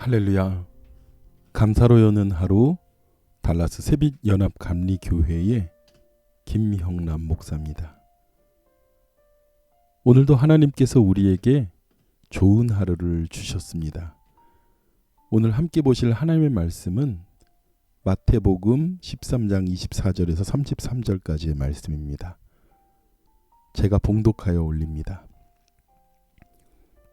할렐루야. 감사로 여는 하루 달라스 세빛 연합 감리 교회의 김형남 목사입니다. 오늘도 하나님께서 우리에게 좋은 하루를 주셨습니다. 오늘 함께 보실 하나님의 말씀은 마태복음 13장 24절에서 33절까지의 말씀입니다. 제가 봉독하여 올립니다.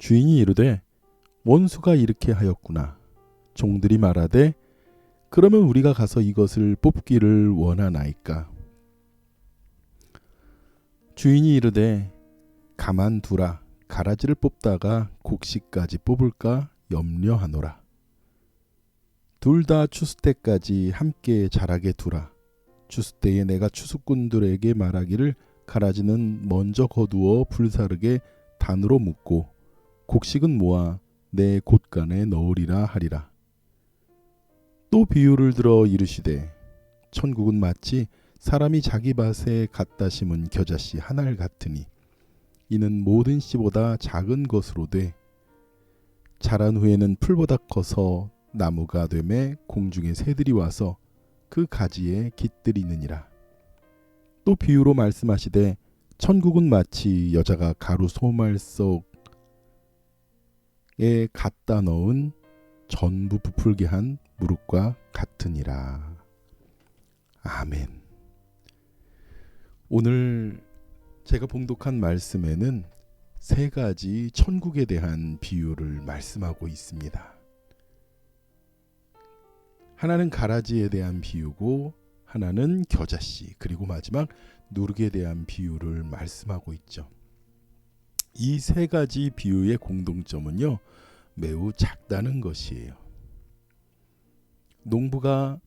주인이 이르되 원수가 이렇게 하였구나. 종들이 말하되 그러면 우리가 가서 이것을 뽑기를 원하나이까. 주인이 이르되 가만 두라. 가라지를 뽑다가 곡식까지 뽑을까 염려하노라. 둘 다 추수 때까지 함께 자라게 두라. 추수 때에 내가 추수꾼들에게 말하기를 가라지는 먼저 거두어 불사르게 단으로 묶고 곡식은 모아 내 곳간에 넣으리라 하리라. 또 비유를 들어 이르시되 천국은 마치 사람이 자기 밭에 갖다 심은 겨자씨 하나를 같으니 이는 모든 씨보다 작은 것으로 돼 자란 후에는 풀보다 커서 나무가 되매 공중의 새들이 와서 그 가지에 깃들이느니라. 또 비유로 말씀하시되 천국은 마치 여자가 가루 소말 속 에 갖다 넣은 전부 부풀게 한 무릇과 같으니라. 아멘. 오늘 제가 봉독한 말씀에는 세 가지 천국에 대한 비유를 말씀하고 있습니다. 하나는 가라지에 대한 비유고 하나는 겨자씨 그리고 마지막 누룩에 대한 비유를 말씀하고 있죠. 이 세 가지 비유의 공동점은요. 매우 작다는 것이에요. 농부가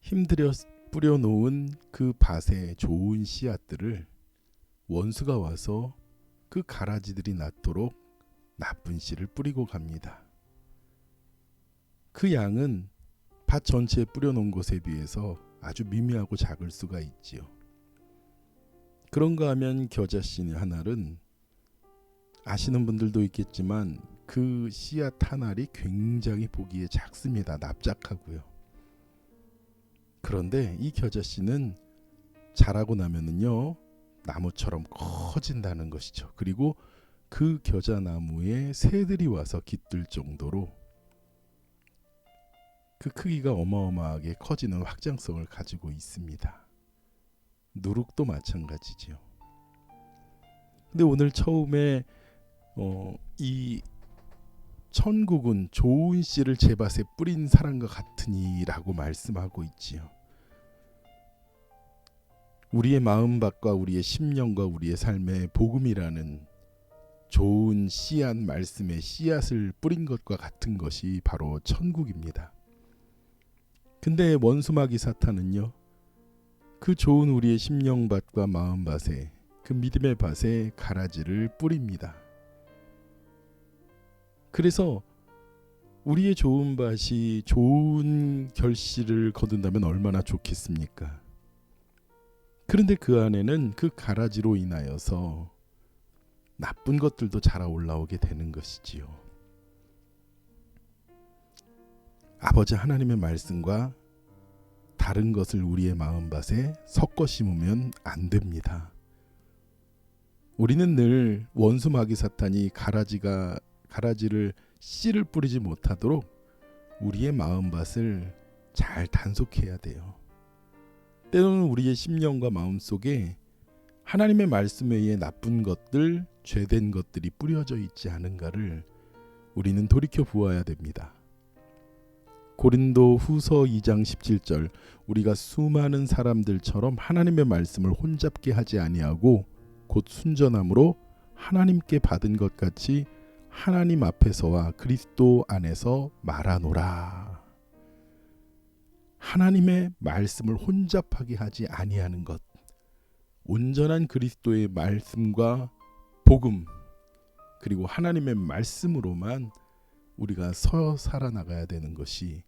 힘들여 뿌려놓은 그 밭에 좋은 씨앗들을 원수가 와서 그 가라지들이 낫도록 나쁜 씨를 뿌리고 갑니다. 그 양은 밭 전체에 뿌려놓은 것에 비해서 아주 미미하고 작을 수가 있지요. 그런가 하면 겨자씨 하나는 아시는 분들도 있겠지만 그 씨앗 하나이 굉장히 보기에 작습니다. 납작하고요. 그런데 이 겨자씨는 자라고 나면은요 나무처럼 커진다는 것이죠. 그리고 그 겨자나무에 새들이 와서 깃들 정도로 그 크기가 어마어마하게 커지는 확장성을 가지고 있습니다. 누룩도 마찬가지지요. 근데 오늘 처음에 어, 이 천국은 좋은 씨를 제 밭에 뿌린 사람과 같으니라고 말씀하고 있지요. 우리의 마음밭과 우리의 심령과 우리의 삶의 복음이라는 좋은 씨앗 말씀의 씨앗을 뿌린 것과 같은 것이 바로 천국입니다. 근데 원수마귀 사탄은요. 그 좋은 우리의 심령밭과 마음밭에 그 믿음의 밭에 가라지를 뿌립니다. 그래서 우리의 좋은 밭이 좋은 결실을 거둔다면 얼마나 좋겠습니까? 그런데 그 안에는 그 가라지로 인하여서 나쁜 것들도 자라 올라오게 되는 것이지요. 아버지 하나님의 말씀과 다른 것을 우리의 마음밭에 섞어 심으면 안 됩니다. 우리는 늘 원수 마귀 사탄이 가라지가 가라지를 씨를 뿌리지 못하도록 우리의 마음밭을 잘 단속해야 돼요. 때로는 우리의 심령과 마음 속에 하나님의 말씀에 의해 나쁜 것들, 죄된 것들이 뿌려져 있지 않은가를 우리는 돌이켜 보아야 됩니다. 고린도 후서 2장 17절 우리가 수많은 사람들처럼 하나님의 말씀을 혼잡게 하지 아니하고 곧 순전함으로 하나님께 받은 것 같이 하나님 앞에서와 그리스도 안에서 말하노라. 하나님의 말씀을 혼잡하게 하지 아니하는 것. 온전한 그리스도의 말씀과 복음 그리고 하나님의 말씀으로만 우리가 서 살아나가야 되는 것이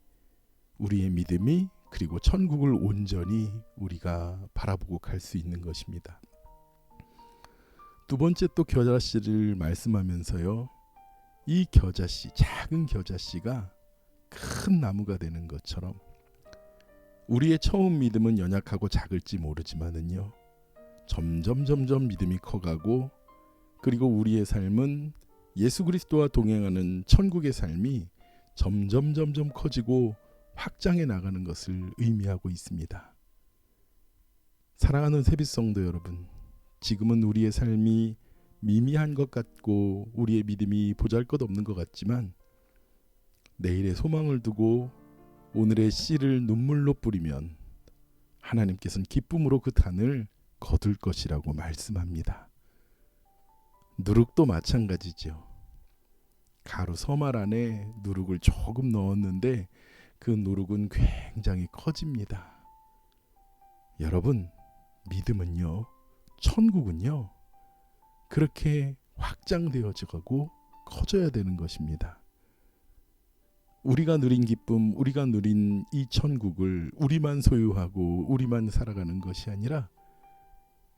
우리의 믿음이 그리고 천국을 온전히 우리가 바라보고 갈 수 있는 것입니다. 두 번째 또 겨자씨를 말씀하면서요. 이 겨자씨, 작은 겨자씨가 큰 나무가 되는 것처럼 우리의 처음 믿음은 연약하고 작을지 모르지만은요. 점점 점점 믿음이 커가고 그리고 우리의 삶은 예수 그리스도와 동행하는 천국의 삶이 점점 점점 커지고 확장해 나가는 것을 의미하고 있습니다. 사랑하는 세빛성도 여러분, 지금은 우리의 삶이 미미한 것 같고 우리의 믿음이 보잘것없는 것 같지만 내일의 소망을 두고 오늘의 씨를 눈물로 뿌리면 하나님께서는 기쁨으로 그 단을 거둘 것이라고 말씀합니다. 누룩도 마찬가지죠. 가루 서말 안에 누룩을 조금 넣었는데 그 누룩은 굉장히 커집니다. 여러분, 믿음은요, 천국은요, 그렇게 확장되어져 가고 커져야 되는 것입니다. 우리가 누린 기쁨, 우리가 누린 이 천국을 우리만 소유하고 우리만 살아가는 것이 아니라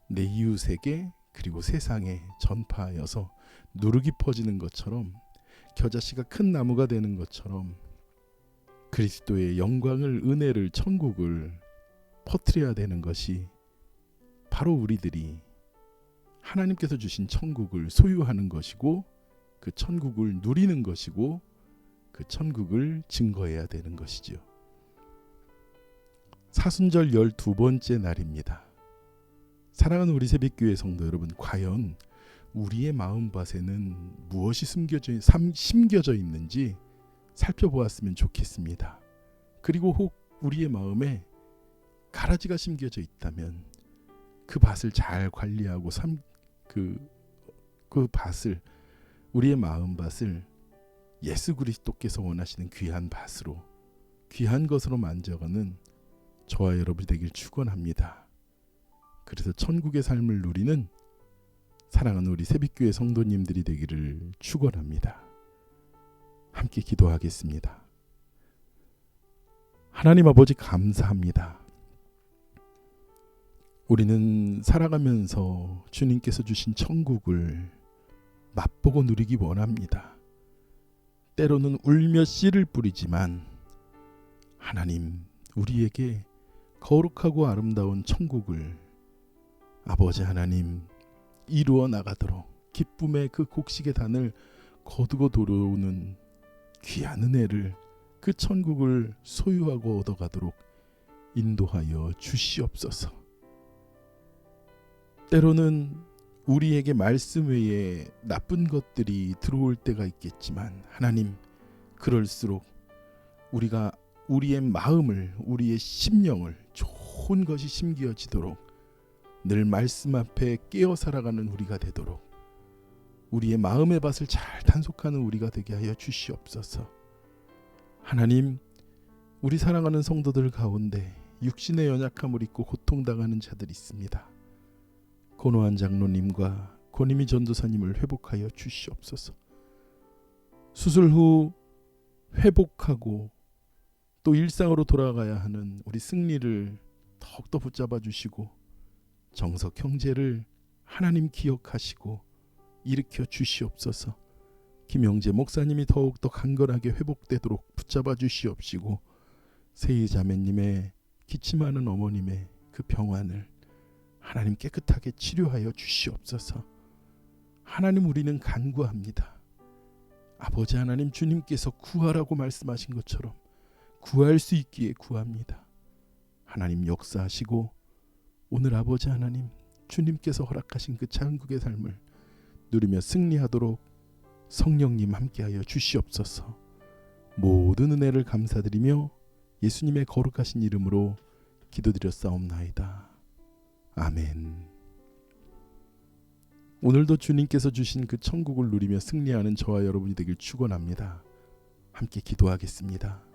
내 이웃에게 그리고 세상에 전파하여서 누룩이 퍼지는 것처럼 겨자씨가 큰 나무가 되는 것처럼 그리스도의 영광을 은혜를 천국을 퍼뜨려야 되는 것이 바로 우리들이 하나님께서 주신 천국을 소유하는 것이고 그 천국을 누리는 것이고 그 천국을 증거해야 되는 것이지요. 사순절 12번째 날입니다. 사랑하는 우리 새벽교회 성도 여러분, 과연 우리의 마음밭에는 무엇이 숨겨져 심겨져 있는지 살펴보았으면 좋겠습니다. 그리고 혹 우리의 마음에 가라지가 심겨져 있다면 그 밭을 잘 관리하고 삼, 그, 그 밭을 우리의 마음밭을 예수 그리스도께서 원하시는 귀한 밭으로 귀한 것으로 만져가는 저와 여러분이 되길 축원합니다. 그래서 천국의 삶을 누리는 사랑하는 우리 새빛교회 성도님들이 되기를 축원합니다. 함께 기도하겠습니다. 하나님 아버지 감사합니다. 우리는 살아가면서 주님께서 주신 천국을 맛보고 누리기 원합니다. 때로는 울며 씨를 뿌리지만 하나님 우리에게 거룩하고 아름다운 천국을 아버지 하나님 이루어 나가도록 기쁨의 그 곡식의 단을 거두고 돌아오는 귀한 은혜를 그 천국을 소유하고 얻어가도록 인도하여 주시옵소서. 때로는 우리에게 말씀 외에 나쁜 것들이 들어올 때가 있겠지만 하나님 그럴수록 우리가 우리의 마음을 우리의 심령을 좋은 것이 심기어지도록 늘 말씀 앞에 깨어 살아가는 우리가 되도록 우리의 마음의 밭을 잘 단속하는 우리가 되게 하여 주시옵소서. 하나님, 우리 사랑하는 성도들 가운데 육신의 연약함을 입고 고통당하는 자들이 있습니다. 고노한 장로님과 고니미 전도사님을 회복하여 주시옵소서. 수술 후 회복하고 또 일상으로 돌아가야 하는 우리 승리를 더욱더 붙잡아 주시고 정석 형제를 하나님 기억하시고 일으켜 주시옵소서. 김영재 목사님이 더욱더 강건하게 회복되도록 붙잡아 주시옵시고 세희 자매님의 기침하는 어머님의 그 병환을 하나님 깨끗하게 치료하여 주시옵소서. 하나님 우리는 간구합니다. 아버지 하나님 주님께서 구하라고 말씀하신 것처럼 구할 수 있기에 구합니다. 하나님 역사하시고 오늘 아버지 하나님 주님께서 허락하신 그 창국의 삶을 누리며 승리하도록 성령님 함께하여 주시옵소서. 모든 은혜를 감사드리며 예수님의 거룩하신 이름으로 기도드렸사옵나이다. 아멘. 오늘도 주님께서 주신 그 천국을 누리며 승리하는 저와 여러분이 되길 축원합니다. 함께 기도하겠습니다.